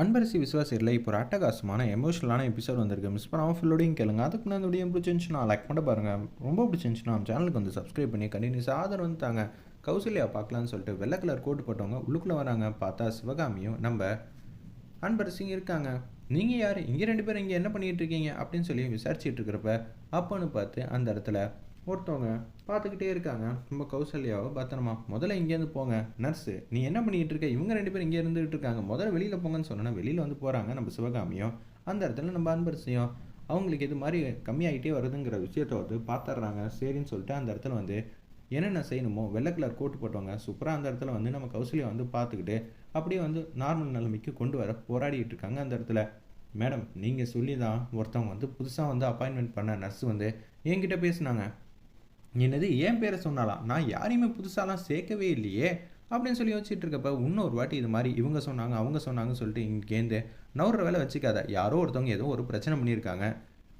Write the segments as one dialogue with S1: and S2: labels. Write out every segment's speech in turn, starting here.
S1: அன்பரசி விசுவாசியில் இப்போ ஒரு அட்டகாசமான எமோஷனலான எபிசோட் வந்திருக்கு. மிஸ் பண்ணாமல் ஃபுல்லோடையும் கேளுங்க. அதுக்கு முன்னாடி வீடியோ பிடிச்சிருந்துச்சுன்னா லைக் பண்ண பாருங்கள் ரொம்ப பிடிச்சிருந்துச்சுன்னா நம்ம சேனலுக்கு வந்து சப்ஸ்கிரைப் பண்ணி கண்டினியூஸ் ஆதரவு வந்து தாங்க. கௌசல்யா பார்க்கலான்னு சொல்லிட்டு வெள்ளை கலர் கோட்டு போட்டவங்க உள்ளுக்குள்ளே வராங்க. பார்த்தா சிவகாமியும் நம்ம அன்பரசிங்க இருக்காங்க. நீங்கள் யார்? இங்கே ரெண்டு பேரும் இங்கே என்ன பண்ணிகிட்டு இருக்கீங்க? அப்படின்னு சொல்லி விசாரிச்சுட்டு இருக்கிறப்ப அப்போன்னு பார்த்து அந்த இடத்துல ஒருத்தவங்க பார்த்துக்கிட்டே இருக்காங்க. நம்ம கௌசல்யாவை பத்திரமா முதல்ல இங்கேருந்து போங்க. நர்ஸு நீ என்ன பண்ணிகிட்டு இருக்க? இவங்க ரெண்டு பேரும் இங்கே இருந்துகிட்டு இருக்காங்க. முதல்ல வெளியில் போங்கன்னு சொன்னோன்னா வெளியில் வந்து போகிறாங்க நம்ம சிவகாமியும் அந்த இடத்துல நம்ம அன்பரசியும் அவங்களுக்கு இது மாதிரி கம்மியாகிட்டே வருதுங்கிற விஷயத்த வந்து பார்த்துட்றாங்க சரின்னு சொல்லிட்டு அந்த இடத்துல வந்து என்னென்ன செய்யணுமோ வெள்ளை கலர் கோட்டு போட்டவங்க சூப்பராக அந்த இடத்துல வந்து நம்ம கௌசல்யா வந்து பார்த்துக்கிட்டு அப்படியே வந்து நார்மல் நிலைமைக்கு கொண்டு வர போராடிட்டு இருக்காங்க அந்த இடத்துல. மேடம் நீங்கள் சொல்லி தான் ஒருத்தவங்க வந்து புதுசாக வந்து அப்பாயின்மெண்ட் பண்ண நர்ஸ் வந்து என்கிட்ட பேசுனாங்க. என்னது ஏன் பேரை சொன்னாலாம் நான் யாரையுமே புதுசாலாம் சேர்க்கவே இல்லையே அப்படின்னு சொல்லி யோசிச்சுட்டு இருக்கப்ப இன்னொரு வாட்டி இது மாதிரி இவங்க சொன்னாங்க அவங்க சொன்னாங்கன்னு சொல்லிட்டு இங்கேருந்து நவுற வேலை வச்சுக்காத. யாரோ ஒருத்தவங்க ஏதோ ஒரு பிரச்சனை பண்ணியிருக்காங்க.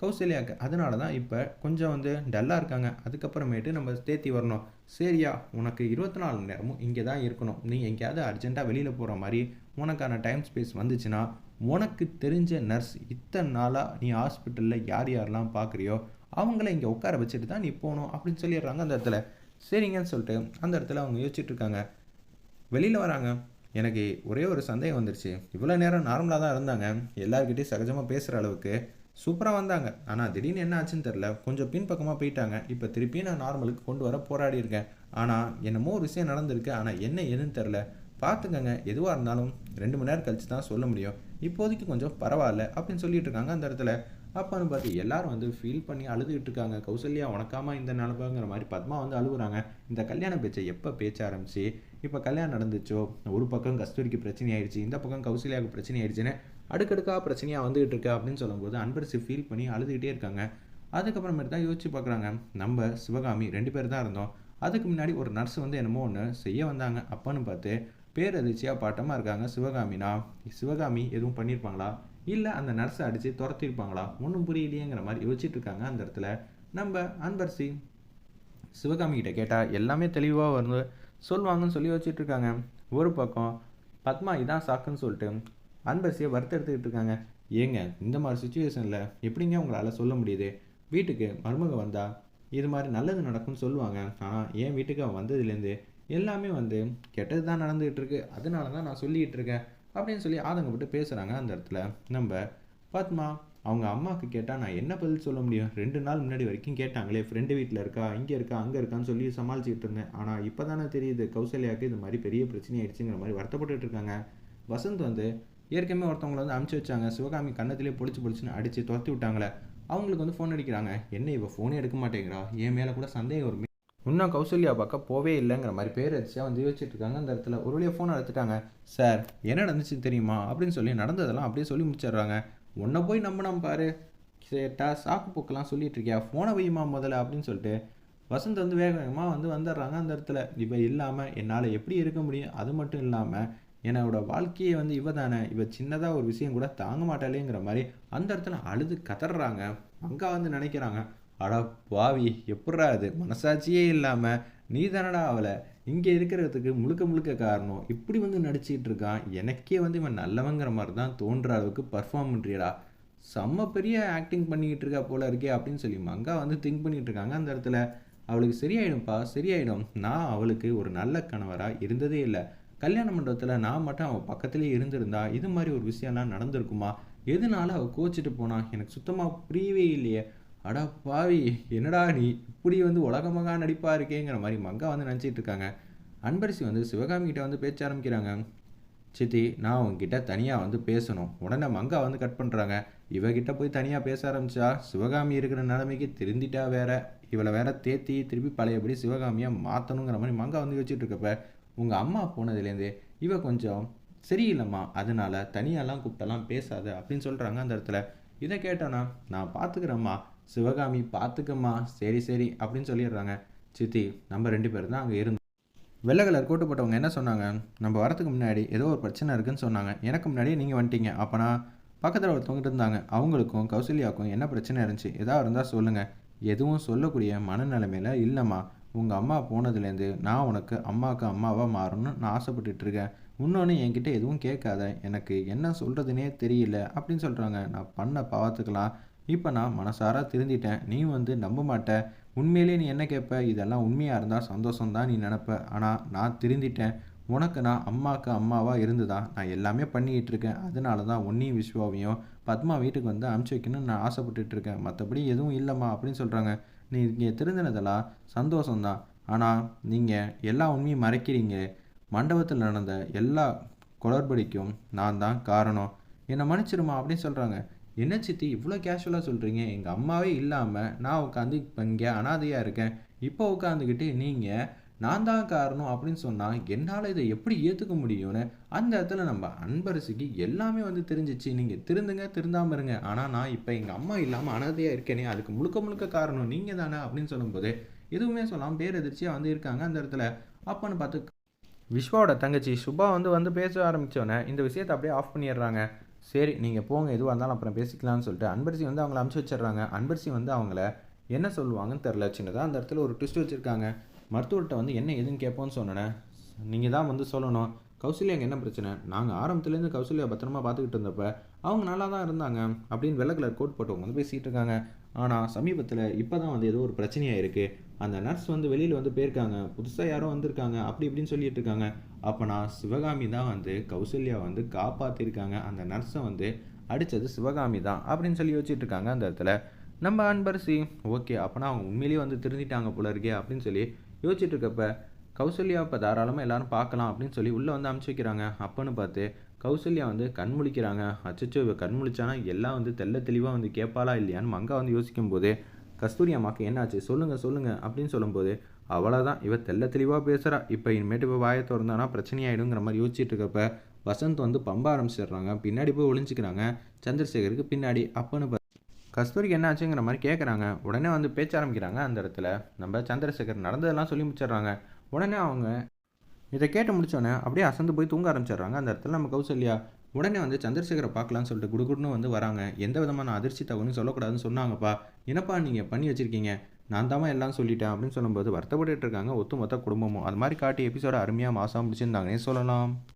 S1: கௌசல்யாக்கு அதனால தான் இப்போ கொஞ்சம் வந்து டல்லாக இருக்காங்க. அதுக்கப்புறமேட்டு நம்ம தேத்தி வரணும். சரியா உனக்கு இருபத்தி நாலு மணி நேரமும் இங்கே தான் இருக்கணும். நீ எங்கேயாவது அர்ஜென்ட்டாக வெளியில் போகிற மாதிரி உனக்கான டைம் ஸ்பேஸ் வந்துச்சுன்னா உனக்கு தெரிஞ்ச நர்ஸ் இத்தனை நாளாக நீ ஹாஸ்பிட்டலில் யார் யாரெல்லாம் பார்க்குறியோ அவங்கள இங்கே உட்கார வச்சுட்டு தான் நீ போகணும் அப்படின்னு சொல்லிடுறாங்க அந்த இடத்துல. சரிங்கன்னு சொல்லிட்டு அந்த இடத்துல அவங்க யோசிச்சுட்டு இருக்காங்க. வெளியில் வராங்க. எனக்கு ஒரே ஒரு சந்தேகம் வந்துருச்சு. இவ்வளோ நேரம் நார்மலாக தான் இருந்தாங்க. எல்லாருக்கிட்டையும் சகஜமாக பேசுகிற அளவுக்கு சூப்பராக வந்தாங்க. ஆனால் திடீர்னு என்ன ஆச்சுன்னு தெரில கொஞ்சம் பின்பக்கமாக போயிட்டாங்க. இப்போ திருப்பியும் நான் நார்மலுக்கு கொண்டு வர போராடி இருக்கேன். ஆனால் என்னமோ ஒரு விஷயம் நடந்திருக்கு. ஆனால் என்ன ஏதுன்னு தெரில பார்த்துக்கங்க. எதுவாக இருந்தாலும் ரெண்டு மணி நேரம் கழித்து தான் சொல்ல முடியும். இப்போதைக்கு கொஞ்சம் பரவாயில்ல அப்படின்னு சொல்லிட்டு இருக்காங்க அந்த இடத்துல. அப்பான்னு பார்த்து எல்லாரும் வந்து ஃபீல் பண்ணி அழுதுகிட்டு இருக்காங்க. கௌசல்யா உனக்காமா இந்த நிலப்பாங்கிற மாதிரி பத்மா வந்து அழுகுறாங்க இந்த கல்யாண பேச்சை எப்போ பேச்ச ஆரம்பிச்சு? இப்போ கல்யாணம் நடந்துச்சோ? ஒரு பக்கம் கஸ்தூரிக்கு பிரச்சனை ஆயிடுச்சு இந்த பக்கம் கௌசல்யாவுக்கு பிரச்சனை ஆயிடுச்சுன்னு அடுக்கடுக்காக பிரச்சனையாக வந்துகிட்டு இருக்கு அப்படின்னு சொல்லும்போது அன்பரசு ஃபீல் பண்ணி அழுதுகிட்டே இருக்காங்க. அதுக்கப்புறமேட்டு தான் யோசிச்சு பார்க்குறாங்க நம்ம சிவகாமி ரெண்டு பேர் தான் இருந்தோம். அதுக்கு முன்னாடி ஒரு நர்ஸ் வந்து என்னமோ ஒன்று செய்ய வந்தாங்க. அப்பான்னு பார்த்து பேரதிர்ச்சியாக பாட்டமாக இருக்காங்க சிவகாமினா. சிவகாமி எதுவும் பண்ணியிருப்பாங்களா இல்லை அந்த நர்ஸை அடித்து துரத்திருப்பாங்களா? ஒன்றும் புரியலையேங்கிற மாதிரி யோசிச்சுட்டு இருக்காங்க அந்த இடத்துல. நம்ம அன்பரசி சிவகாமி கிட்ட கேட்டால் எல்லாமே தெளிவாக வந்து சொல்லுவாங்கன்னு சொல்லி யோசிச்சுட்டு இருக்காங்க ஒரு பக்கம் பத்மா இதான் சாக்குன்னு சொல்லிட்டு அன்பரசியை வறுத்தெடுத்துக்கிட்டு இருக்காங்க. ஏங்க இந்த மாதிரி சுச்சுவேஷனில் எப்படிங்க உங்களால் சொல்ல முடியுது? வீட்டுக்கு மருமக வந்தால் இது மாதிரி நல்லது நடக்கும்னு சொல்லுவாங்க. ஆனால் என் வீட்டுக்கு அவன் வந்ததுலேருந்து எல்லாமே வந்து கெட்டது தான் நடந்துகிட்டு இருக்கு அதனால தான் நான் சொல்லிகிட்டு இருக்கேன். அப்படின்னு சொல்லி ஆதங்கப்பட்டு பேசுகிறாங்க அந்த இடத்துல. நம்ம பத்மா அவங்க அம்மாவுக்கு கேட்டால் நான் என்ன பதில் சொல்ல முடியும்? ரெண்டு நாள் முன்னாடி வரைக்கும் கேட்டாங்களே ஃப்ரெண்டு வீட்டில் இருக்கா இங்கே இருக்கா அங்கே இருக்கான்னு சொல்லி சமாளிச்சுட்டு இருந்தேன். ஆனால் இப்போ தானே தெரியுது கௌசல்யாவுக்கு இது மாதிரி பெரிய பிரச்சனை ஆயிடுச்சுங்கிற மாதிரி வருத்தப்பட்டுட்டு இருக்காங்க. வசந்த் வந்து ஏற்கனவே ஒருத்தவங்களை வந்து அமுச்சு வச்சாங்க. சிவகாமி கன்னத்திலே பொழிச்சு பொழிச்சுன்னு அடித்து துரத்தி விட்டாங்களே. அவங்களுக்கு வந்து ஃபோன் அடிக்கிறாங்க. என்ன இவ ஃபோனே எடுக்க மாட்டேங்கிறா? என் மேலே கூட சந்தேகம் ஒரு இன்னும் கௌசல்யா பக்கம் போவே இல்லைங்கிற மாதிரி பேர் அடிச்சா வந்து யோசிச்சுட்டு இருக்காங்க. அந்த இடத்துல ஒரு வழியாக ஃபோன் எடுத்துட்டாங்க. சார் என்ன நடந்துச்சு தெரியுமா? அப்படின்னு சொல்லி நடந்ததெல்லாம் அப்படியே சொல்லி முடிச்சிடுறாங்க. உன்னை போய் நம்பினோம் பாரு. சேட்டா சாக்கு போக்கெல்லாம் சொல்லிட்டு இருக்கியா? ஃபோனை வையுமா முதல்ல அப்படின்னு சொல்லிட்டு வசந்த் வந்து வேக வேகமாக வந்து வந்துடுறாங்க அந்த இடத்துல. இப்போ இல்லாமல் என்னால் எப்படி இருக்க முடியும்? அது மட்டும் இல்லாமல் என்னோட வாழ்க்கையை வந்து இவ தானே. இவ சின்னதாக ஒரு விஷயம் கூட தாங்க மாட்டாளேங்கிற மாதிரி அந்த இடத்துல அழுது கதறாங்க. அங்கே வந்து நினைக்கிறாங்க. அடா பாவி எப்பட்றா அது மனசாட்சியே இல்லாமல் நீ தானடா அவளை? இங்கே இருக்கிறதுக்கு முழுக்க முழுக்க காரணம் இப்படி வந்து நடிச்சிக்கிட்டு இருக்கான். எனக்கே வந்து இவன் நல்லவங்கிற மாதிரி தான் தோன்ற அளவுக்கு பர்ஃபார்ம் பண்ணுறியடா செம்ம பெரிய ஆக்டிங் பண்ணிக்கிட்டு இருக்கா போல இருக்கே அப்படின்னு சொல்லி மங்கா வந்து திங்க் பண்ணிகிட்டு இருக்காங்க அந்த இடத்துல. அவளுக்கு சரியாயிடும்ப்பா சரியாயிடும். நான் அவளுக்கு ஒரு நல்ல கணவராக இருந்ததே இல்லை. கல்யாண மண்டபத்தில் நான் மட்டும் அவள் பக்கத்துலேயே இருந்திருந்தா இது மாதிரி ஒரு விஷயம்லாம் நடந்திருக்குமா? எதனால அவள் கோச்சிட்டு போனால் எனக்கு சுத்தமாக புரியவே இல்லையே. அடா பாவி என்னடா நீ இப்படி வந்து உலகமகா நடிப்பாக இருக்கேங்கிற மாதிரி மங்கா வந்து நினச்சிட்டு இருக்காங்க. அன்பரசி வந்து சிவகாமிகிட்ட வந்து பேச்ச ஆரம்பிக்கிறாங்க. சித்தி நான் உங்ககிட்ட தனியாக வந்து பேசணும். உடனே மங்கா வந்து கட் பண்ணுறாங்க இவகிட்ட போய் தனியாக பேச ஆரம்பிச்சா சிவகாமி இருக்கிற நிலைமைக்கு திருந்திட்டா வேற. இவளை வேற தேத்தி திருப்பி பழையபடி சிவகாமியாக மாற்றணுங்கிற மாதிரி மங்கா வந்து வச்சுட்டு இருக்கப்ப உங்கள் அம்மா போனதுலேருந்து இவ கொஞ்சம் சரியில்லைம்மா அதனால தனியாலாம் கூப்பிட்டெல்லாம் பேசாத அப்படின்னு சொல்கிறாங்க அந்த இடத்துல. இதை கேட்டோன்னா நான் பார்த்துக்கிறேம்மா சிவகாமி பார்த்துக்கம்மா சரி சரி அப்படின்னு சொல்லிடுறாங்க. சித்தி நம்ம ரெண்டு பேரும் தான் அங்கே இருந்தோம். வெள்ளை கலர் கோட்டு போட்டவங்க என்ன சொன்னாங்க? நம்ம வரதுக்கு முன்னாடி ஏதோ ஒரு பிரச்சனை இருக்குன்னு சொன்னாங்க. எனக்கு முன்னாடியே நீங்கள் வந்துட்டீங்க. அப்போனா பக்கத்தில் ஒருத்தவங்க இருந்தாங்க. அவங்களுக்கும் கௌசல்யாவுக்கும் என்ன பிரச்சனை இருந்துச்சு? எதாவது இருந்தால் சொல்லுங்கள் எதுவும் சொல்லக்கூடிய மனநிலைமையில் இல்லைம்மா. உங்கள் அம்மா போனதுலேருந்து நான் உனக்கு அம்மாவுக்கு அம்மாவாக மாறணும்னு நான் ஆசைப்பட்டுட்டு இருக்கேன். இன்னொன்று என்கிட்ட எதுவும் கேட்காத. எனக்கு என்ன சொல்கிறதுனே தெரியல அப்படின்னு சொல்கிறாங்க நான் பண்ண பாவத்துக்கெல்லாம் இப்போ நான் மனசார திருந்திட்டேன். நீ வந்து நம்ப மாட்ட. உண்மையிலே நீ என்ன கேட்ப இதெல்லாம் உண்மையாக இருந்தால் சந்தோஷம்தான் நீ நினப்ப. ஆனால் நான் திருந்திட்டேன். உனக்கு நான் அம்மாவுக்கு அம்மாவாக இருந்து தான் நான் எல்லாமே பண்ணிக்கிட்டு இருக்கேன் அதனால தான் உன்னையும் விஸ்வாவையும் பத்மா வீட்டுக்கு வந்து அனுப்பிச்சி வைக்கணும்னு நான் ஆசைப்பட்டுட்டு இருக்கேன் மற்றபடி எதுவும் இல்லைம்மா அப்படின்னு சொல்கிறாங்க நீ இங்கே திருந்தினதெல்லாம் சந்தோஷம்தான். ஆனால் நீங்கள் எல்லா உண்மையும் மறைக்கிறீங்க. மண்டபத்தில் நடந்த எல்லா குளறுபடிக்கும் நான் தான் காரணம். என்னை மன்னிச்சிருமா அப்படின்னு சொல்கிறாங்க என்ன சித்தி இவ்வளோ கேஷுவலாக சொல்கிறீங்க எங்கள் அம்மாவே இல்லாமல் நான் உட்காந்து இப்போ இங்கே அனாதையாக இருக்கேன். இப்போ உட்காந்துக்கிட்டு நீங்கள் நான் தான் காரணம் அப்படின்னு சொன்னால் என்னால் இதை எப்படி ஏற்றுக்க முடியும்னு அந்த இடத்துல நம்ம அன்பரசிக்கு எல்லாமே வந்து தெரிஞ்சிச்சு. நீங்கள் திருந்துங்க திருந்தாமல் இருங்க. ஆனால் நான் இப்போ எங்கள் அம்மா இல்லாமல் அனாதையாக இருக்கேனே அதுக்கு முழுக்க முழுக்க காரணம் நீங்கள் தானே அப்படின்னு சொல்லும்போது எதுவுமே சொல்லாமல் பேரதிர்ச்சியாக வந்து இருக்காங்க அந்த இடத்துல. அப்போன்னு பார்த்து விஸ்வாவோட தங்கச்சி சுபா வந்து வந்து பேச ஆரம்பித்தோன்னே இந்த விஷயத்தை அப்படியே ஆஃப் பண்ணிடுறாங்க. சரி நீங்கள் போங்க எதுவாக இருந்தாலும் அப்புறம் பேசிக்கலாம்னு சொல்லிட்டு அன்பரிசி வந்து அவங்கள அமுச்சு வச்சிடுறாங்க. அன்பரிசி வந்து அவங்கள என்ன சொல்லுவாங்கன்னு தெரில சின்னதாக அந்த இடத்துல ஒரு ட்விஸ்ட் வச்சுருக்காங்க. மருத்துவர்கிட்ட வந்து என்ன எதுன்னு கேட்போன்னு சொன்னேன். நீங்கள் தான் வந்து சொல்லணும். கௌசல்யாங்க என்ன பிரச்சனை? நாங்கள் ஆரம்பத்துலேருந்து கௌசல்யா பத்திரமா பார்த்துக்கிட்டு இருந்தப்ப அவங்க நல்லா தான் இருந்தாங்க அப்படின்னு வெள்ளை கலர் கோட் போட்டவங்க வந்து பேசிகிட்டு இருக்காங்க. ஆனால் சமீபத்தில் இப்போ தான் வந்து ஏதோ ஒரு பிரச்சனையாக இருக்குது அந்த நர்ஸ் வந்து வெளியில் வந்து போயிருக்காங்க. புதுசாக யாரோ வந்திருக்காங்க. அப்படி இப்படின்னு சொல்லிட்டு இருக்காங்க. அப்போ நான் சிவகாமி தான் வந்து கௌசல்யா வந்து காப்பாற்றிருக்காங்க அந்த நர்ஸை வந்து அடித்தது சிவகாமி தான் அப்படின்னு சொல்லி வச்சுட்டு இருக்காங்க அந்த இடத்துல. நம்ம அன்பரசி ஓகே அப்போனா அவங்க உண்மையிலேயே வந்து திருந்திட்டாங்க போல இருக்கே அப்படின்னு சொல்லி யோசிச்சுட்டு இருக்கப்ப கௌசல்யா இப்போ தாராளமாக எல்லாரும் பார்க்கலாம் அப்படின்னு சொல்லி உள்ளே வந்து அமுச்சு வைக்கிறாங்க. அப்போன்னு பார்த்து கௌசல்யா வந்து கண் முழிக்கிறாங்க. அச்சச்சோ இவ கண் முழிச்சானா? எல்லாம் வந்து தெல்ல தெளிவாக வந்து கேட்பாளா இல்லையான்னு மங்கா வந்து யோசிக்கும் போது கஸ்தூரி அம்மாவுக்கு என்னாச்சு? சொல்லுங்கள் சொல்லுங்கள் அப்படின்னு சொல்லும்போது அவ்வளோதான் இவ தெல்ல தெளிவாக பேசுகிறா இப்போ இனிமேட்டு இப்போ வாயை திறந்தானா பிரச்சனையாயிடுங்கிற மாதிரி யோசிச்சுட்டு இருக்கப்ப வசந்த் வந்து பம்ப ஆரம்பிச்சிடுறாங்க. பின்னாடி போய் ஒளிஞ்சிக்கிறாங்க. சந்திரசேகருக்கு பின்னாடி. அப்போன்னு கஸ்தூரிக்கு என்ன ஆச்சுங்கிற மாதிரி கேட்குறாங்க உடனே வந்து பேச்ச ஆரம்பிக்கிறாங்க அந்த இடத்துல. நம்ம சந்திரசேகர் நடந்ததெல்லாம் சொல்லி முடிச்சிடுறாங்க. உடனே அவங்க இதை கேட்டு முடிச்சோடனே அப்படியே அசந்து போய் தூங்க ஆரம்பிச்சிடுறாங்க. அந்த இடத்துல நம்ம கௌசல்யா உடனே வந்து சந்திரசேகரை பார்க்கலான்னு சொல்லிட்டு குடுகுடுன்னு வந்து வராங்க. எந்த விதமான அதிர்ச்சி தகவலும் சொல்லக்கூடாதுன்னு சொன்னாங்கப்பா. என்னப்பா நீங்கள் பண்ணி வச்சுருக்கீங்க? நான் தான் எல்லாம் சொல்லிட்டேன் அப்படின்னு சொல்லும்போது வருத்தப்பட்டு இருக்காங்க ஒத்து மொத்த குடும்பமும். அது மாதிரி காட்டி எபிசோட அருமையாக மாதம் முடிச்சிருந்தாங்கன்னே சொல்லலாம்.